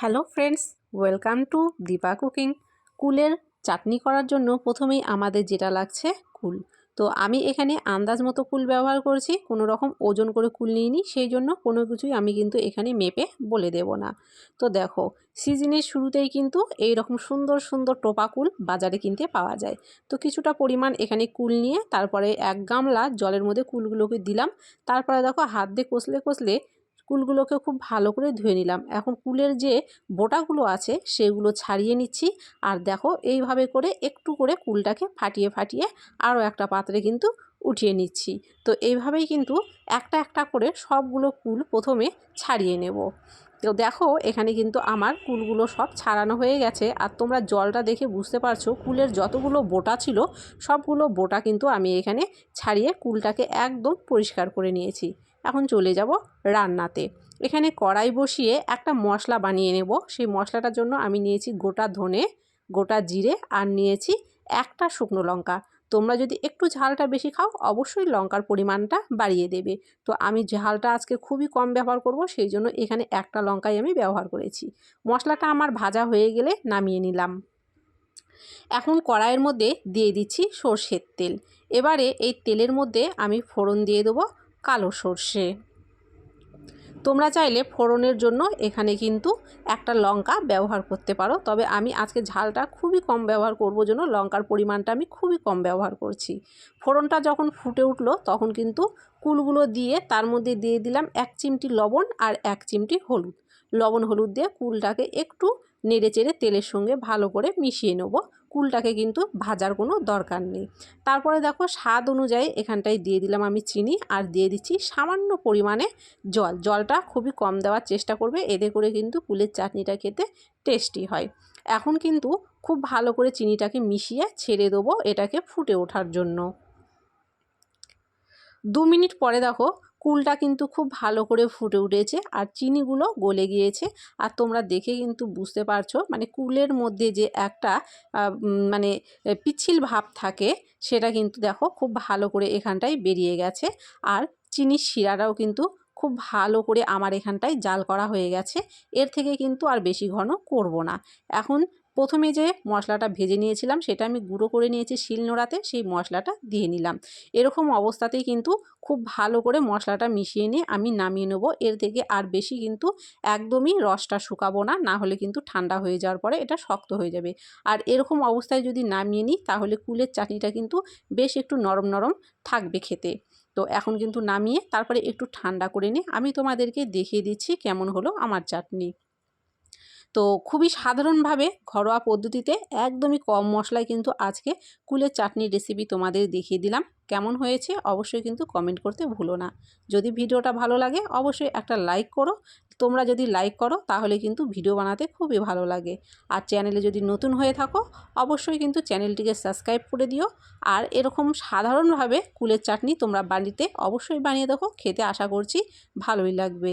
Hello friends, welcome to Deepa cooking. কুলের চাটনি করার জন্য প্রথমেই আমাদের যেটা লাগছে কুল। তো আমি এখানে আন্দাজ মতো কুল ব্যবহার করছি, কোনো রকম ওজন করে কুল নিইনি, সেই জন্য কোনো কিছুই আমি কিন্তু এখানে মেপে বলে দেব না। তো দেখো, সিজনের শুরুতেই কিন্তু এই রকম সুন্দর সুন্দর টোপা কুল বাজারে কিনতে পাওয়া যায়। তো কিছুটা পরিমাণ এখানে কুল নিয়ে তারপরে এক গামলা জলের মধ্যে কুলগুলোকে দিলাম। তারপরে দেখো হাত দিয়ে কষলে কষলে কুলগুলোকে খুব ভালো করে ধুয়ে নিলাম। এখন কুলের যে বোটাগুলো আছে সেগুলো ছাড়িয়ে নিচ্ছি। আর দেখো এইভাবে করে একটু করে কুলটাকে ফাটিয়ে ফাটিয়ে আরও একটা পাত্রে কিন্তু উঠিয়ে নিচ্ছি। তো এইভাবেই কিন্তু একটা একটা করে সবগুলো কুল প্রথমে ছাড়িয়ে নেব। তো দেখো এখানে কিন্তু আমার কুলগুলো সব ছাড়ানো হয়ে গেছে। আর তোমরা জলটা দেখে বুঝতে পারছ কুলের যতগুলো বোটা ছিল সবগুলো বোটা কিন্তু আমি এখানে ছাড়িয়ে কুলটাকে একদম পরিষ্কার করে নিয়েছি। এখন চলে যাব রান্নাতে। এখানে কড়াই বসিয়ে একটা মশলা বানিয়ে নেব। সেই মশলাটার জন্য আমি নিয়েছি গোটা ধনে, গোটা জিরে আর নিয়েছি একটা শুকনো লঙ্কা। তোমরা যদি একটু ঝালটা বেশি খাও, অবশ্যই লঙ্কার পরিমাণটা বাড়িয়ে দেবে। তো আমি ঝালটা আজকে খুবই কম ব্যবহার করব, সেই জন্য এখানে একটা লঙ্কাই আমি ব্যবহার করেছি। মশলাটা আমার ভাজা হয়ে গেলে নামিয়ে নিলাম। এখন কড়াইয়ের মধ্যে দিয়ে দিচ্ছি সর্ষের তেল। এবারে এই তেলের মধ্যে আমি ফোড়ন দিয়ে দেবো। কালো সর্ষে। তোমরা চাইলে ফোড়নের জন্য এখানে কিন্তু একটা লঙ্কা ব্যবহার করতে পারো। তবে আমি আজকে ঝালটা খুবই কম ব্যবহার করব জন্য লঙ্কার পরিমাণটা আমি খুবই কম ব্যবহার করছি। ফোড়নটা যখন ফুটে উঠল তখন কিন্তু কুলগুলো দিয়ে তার মধ্যে দিয়ে দিলাম এক চিমটি লবণ আর এক চিমটি হলুদ। লবণ হলুদ দিয়ে কুলটাকে একটু নেড়ে চেড়ে তেলের সঙ্গে ভালো করে মিশিয়ে নেব। কুলটাকে কিন্তু ভাজার কোনো দরকার নেই। তারপরে দেখো স্বাদ অনুযায়ী এখানটায় দিয়ে দিলাম আমি চিনি আর দিয়ে দিচ্ছি সামান্য পরিমাণে জল। জলটা খুবই কম দেওয়ার চেষ্টা করবে, এতে করে কিন্তু কুলের চাটনিটা খেতে টেস্টি হয়। এখন কিন্তু খুব ভালো করে চিনিটাকে মিশিয়ে ছেড়ে দেবো এটাকে ফুটে ওঠার জন্য। দু মিনিট পরে দেখো কুলটা কিন্তু খুব ভালো করে ফুটে উঠেছে আর চিনিগুলো গলে গিয়েছে। আর তোমরা দেখে কিন্তু বুঝতে পারছ মানে কুলের মধ্যে যে একটা মানে পিচ্ছিল ভাব থাকে, সেটা কিন্তু দেখো খুব ভালো করে এখানটায় বেরিয়ে গেছে। আর চিনির শিরাটাও কিন্তু খুব ভালো করে আমার এখানটায় জাল করা হয়ে গেছে। এর থেকে কিন্তু আর বেশি ঘন করব না। এখন প্রথমে যে মশলাটা ভেজে নিয়েছিলাম, সেটা আমি গুঁড়ো করে নিয়েছি শিলনোড়াতে সেই মশলাটা দিয়ে নিলাম। এরকম অবস্থাতেই কিন্তু খুব ভালো করে মশলাটা মিশিয়ে নিয়ে আমি নামিয়ে নেব। এর থেকে আর বেশি কিন্তু একদমই রসটা শুকাবো না না হলে কিন্তু ঠান্ডা হয়ে যাওয়ার পরে এটা শক্ত হয়ে যাবে। আর এরকম অবস্থায় যদি নামিয়ে নিই, তাহলে কুলের চাটনিটা কিন্তু বেশ একটু নরম নরম থাকবে খেতে। তো এখন কিন্তু নামিয়ে তারপরে একটু ঠান্ডা করে নিয়ে আমি তোমাদেরকে দেখিয়ে দিচ্ছি কেমন হলো আমার চাটনি। তো খুবই সাধারণভাবে ঘরোয়া পদ্ধতিতে একদমই কম মশলায় কিন্তু আজকে কুলের চাটনির রেসিপি তোমাদের দেখিয়ে দিলাম। কেমন হয়েছে অবশ্যই কিন্তু কমেন্ট করতে ভুলো না। যদি ভিডিওটা ভালো লাগে অবশ্যই একটা লাইক করো। তোমরা যদি লাইক করো তাহলে কিন্তু ভিডিও বানাতে খুবই ভালো লাগে। আর চ্যানেলে যদি নতুন হয়ে থাকো অবশ্যই কিন্তু চ্যানেলটিকে সাবস্ক্রাইব করে দিও। আর এরকম সাধারণভাবে কুলের চাটনি তোমরা বাড়িতে অবশ্যই বানিয়ে দেখো। খেতে আশা করছি ভালোই লাগবে।